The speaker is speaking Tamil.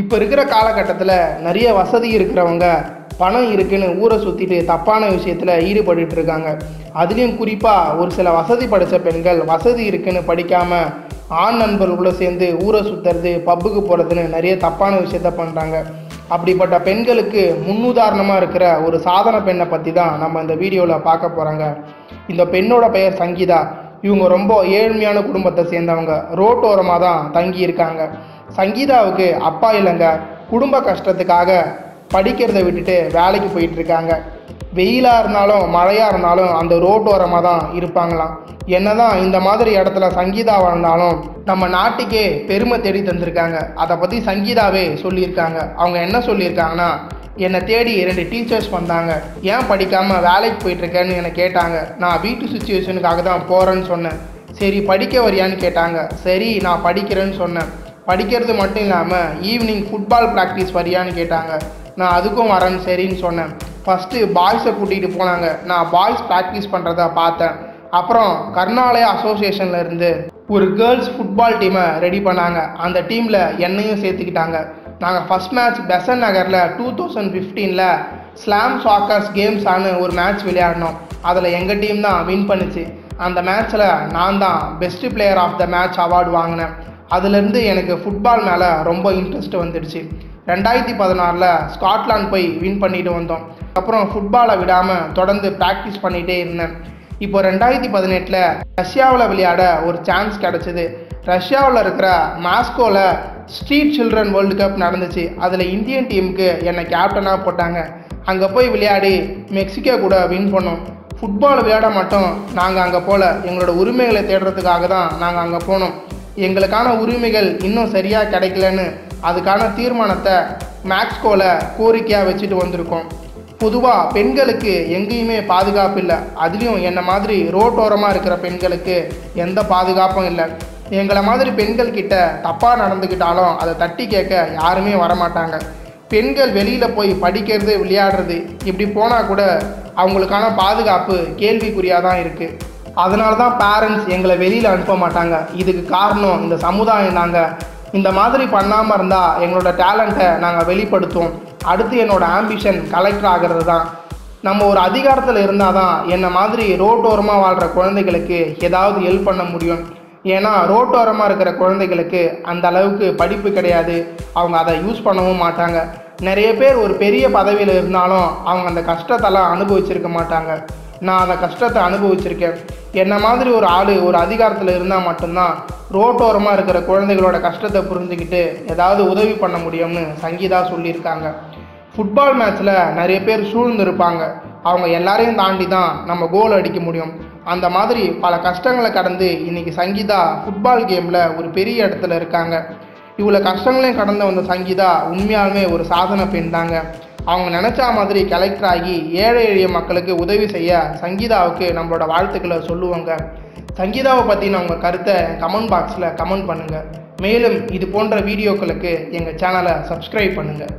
இப்போ இருக்கிற காலகட்டத்தில் நிறைய வசதி இருக்கிறவங்க பணம் இருக்குன்னு ஊரை சுற்றிட்டு தப்பான விஷயத்தில் ஈடுபட்டு இருக்காங்க. அதுலேயும் குறிப்பாக ஒரு சில வசதி படைத்த பெண்கள் வசதி இருக்குன்னு படிக்காமல் ஆண் நண்பர்களோட சேர்ந்து ஊரை சுற்றுறது பப்புக்கு போகிறதுன்னு நிறைய தப்பான விஷயத்த பண்ணுறாங்க அப்படிப்பட்ட பெண்களுக்கு முன்னுதாரணமாக இருக்கிற ஒரு சாதன பெண்ணை பற்றி தான் நம்ம இந்த வீடியோவில் பார்க்க போகிறாங்க இந்த பெண்ணோட பெயர் சங்கீதா. இவங்க ரொம்ப ஏழ்மையான குடும்பத்தை சேர்ந்தவங்க. ரோட்டோரமாக தான் தங்கி இருக்காங்க சங்கீதாவுக்கு அப்பா இல்லைங்க. குடும்ப கஷ்டத்துக்காக படிக்கிறதை விட்டுட்டு வேலைக்கு போயிட்டு இருக்காங்க. வெயிலாக இருந்தாலும் மழையாக இருந்தாலும் அந்த ரோட்டோரமாக தான் இருப்பாங்களாம். என்னதான் இந்த மாதிரி இடத்துல சங்கீதா வாழ்ந்தாலும் நம்ம நாட்டுக்கே பெருமை தேடி தந்திருக்காங்க. அதை பற்றி சங்கீதாவே சொல்லியிருக்காங்க. அவங்க என்ன சொல்லியிருக்காங்கன்னா என்னை தேடி ரெண்டு டீச்சர்ஸ் வந்தாங்க. ஏன் படிக்காமல் வேலைக்கு போயிட்டுருக்கேன்னு என்னை கேட்டாங்க. நான் வீட்டு சுச்சுவேஷனுக்காக தான் போகிறேன்னு சொன்னேன். சரி படிக்க வரியான்னு கேட்டாங்க. சரி நான் படிக்கிறேன்னு சொன்னேன். படிக்கிறது மட்டும் இல்லாமல் ஈவினிங் ஃபுட்பால் ப்ராக்டிஸ் வரியான்னு கேட்டாங்க. நான் அதுக்கும் வரேன்னு சரின்னு சொன்னேன். ஃபஸ்ட்டு பாய்ஸை கூட்டிகிட்டு போனாங்க. நான் பாய்ஸ் ப்ராக்டிஸ் பண்ணுறத பார்த்தேன். அப்புறம் கர்நாலயா அசோசியேஷன்லேருந்து ஒரு கேர்ள்ஸ் ஃபுட்பால் டீமை ரெடி பண்ணாங்க. அந்த டீமில் என்னையும் சேர்த்துக்கிட்டாங்க. நாங்கள் ஃபஸ்ட் மேட்ச் பெசன் நகரில் டூ தௌசண்ட் ஃபிஃப்டீனில் ஸ்லாம் சாக்கர்ஸ் கேம்ஸானு ஒரு மேட்ச் விளையாடினோம். அதில் எங்கள் டீம் தான் வின் பண்ணுச்சு. அந்த மேட்ச்சில் நான் தான் best player of the match award வாங்கினேன். அதுலேருந்து எனக்கு ஃபுட்பால் மேலே ரொம்ப இன்ட்ரெஸ்ட் வந்துடுச்சு. ரெண்டாயிரத்தி பதினாறில் ஸ்காட்லாண்ட் போய் வின் பண்ணிட்டு வந்தோம். அப்புறம் ஃபுட்பாலை விடாமல் தொடர்ந்து ப்ராக்டிஸ் பண்ணிகிட்டே இருந்தேன். இப்போ ரெண்டாயிரத்தி பதினெட்டில் ரஷ்யாவில் விளையாட ஒரு சான்ஸ் கிடச்சிது. ரஷ்யாவில் இருக்கிற மாஸ்கோவில் ஸ்ட்ரீட் சில்ட்ரன் வேர்ல்டு கப் நடந்துச்சு. அதில் இந்தியன் டீமுக்கு என்னை கேப்டனாக போட்டாங்க. அங்கே போய் விளையாடி மெக்சிகோ கூட வின் பண்ணோம். ஃபுட்பால் விளையாட மட்டும் நாங்கள் அங்கே போகல எங்களோட உரிமைகளை தேடுறதுக்காக தான் நாங்கள் அங்கே போனோம். எங்களுக்கான உரிமைகள் இன்னும் சரியாக கிடைக்கலன்னு அதுக்கான தீர்மானத்தை மேக்ஸ்கோவில் கோரிக்கையாக வச்சுட்டு வந்திருக்கோம். பொதுவாக பெண்களுக்கு எங்கேயுமே பாதுகாப்பு இல்லை. அதுலேயும் என்னை மாதிரி ரோட்டோரமாக இருக்கிற பெண்களுக்கு எந்த பாதுகாப்பும் இல்லை. எங்களை மாதிரி பெண்கள் கிட்ட தப்பாக நடந்துக்கிட்டாலும் அதை தட்டி கேட்க யாருமே வரமாட்டாங்க. பெண்கள் வெளியில் போய் படிக்கிறது விளையாடுறது இப்படி போனால் கூட அவங்களுக்கான பாதுகாப்பு கேள்விக்குறியாக தான் இருக்குது அதனால தான் பேரண்ட்ஸ் எங்களை வெளியில் அனுப்ப மாட்டாங்க. இதுக்கு காரணம் இந்த சமுதாயம் நாங்கள் இந்த மாதிரி பண்ணாமல் இருந்தால் எங்களோட டேலண்ட்டை நாங்கள் வெளிப்படுத்துவோம். அடுத்து என்னோடய ஆம்பிஷன் கலெக்டர் ஆகிறது தான் நம்ம ஒரு அதிகாரத்தில் இருந்தால் தான் என்னை மாதிரி ரோட்டோரமாக வாழ்கிற குழந்தைகளுக்கு ஏதாவது ஹெல்ப் பண்ண முடியும். ஏன்னா ரோட்டோரமாக இருக்கிற குழந்தைகளுக்கு அந்த அளவுக்கு படிப்பு கிடையாது. அவங்க அதை யூஸ் பண்ணவும் மாட்டாங்க. நிறைய பேர் ஒரு பெரிய பதவியில் இருந்தாலும் அவங்க அந்த கஷ்டத்தெல்லாம் அனுபவிச்சிருக்க மாட்டாங்க. நான் அந்த கஷ்டத்தை அனுபவிச்சிருக்கேன். என்ன மாதிரி ஒரு ஆள் ஒரு அதிகாரத்தில் இருந்தால் மட்டும்தான் ரோட்டோரமாக இருக்கிற குழந்தைகளோட கஷ்டத்தை புரிஞ்சுக்கிட்டு ஏதாவது உதவி பண்ண முடியும்னு சங்கீதா சொல்லியிருக்காங்க. ஃபுட்பால் மேட்ச்சில் நிறைய பேர் சூழ்ந்திருப்பாங்க. அவங்க எல்லாரையும் தாண்டி தான் நம்ம கோல் அடிக்க முடியும். அந்த மாதிரி பல கஷ்டங்களை கடந்து இன்னைக்கு சங்கீதா ஃபுட்பால் கேமில் ஒரு பெரிய இடத்துல இருக்காங்க. இவ்வளோ கஷ்டங்களையும் கடந்து வந்த சங்கீதா உண்மையாலுமே ஒரு சாதனை பெண் தாங்க அவங்க நினச்சா மாதிரி கலெக்டர் ஆகி ஏழை எளிய மக்களுக்கு உதவி செய்ய சங்கீதாவுக்கு நம்மளோட வாழ்த்துக்களை சொல்லுவாங்க. சங்கீதாவை பற்றின உங்கள் கருத்தை கமெண்ட் பாக்ஸில் கமெண்ட் பண்ணுங்கள் மேலும் இது போன்ற வீடியோக்களுக்கு எங்கள் சேனலை சப்ஸ்கிரைப் பண்ணுங்கள்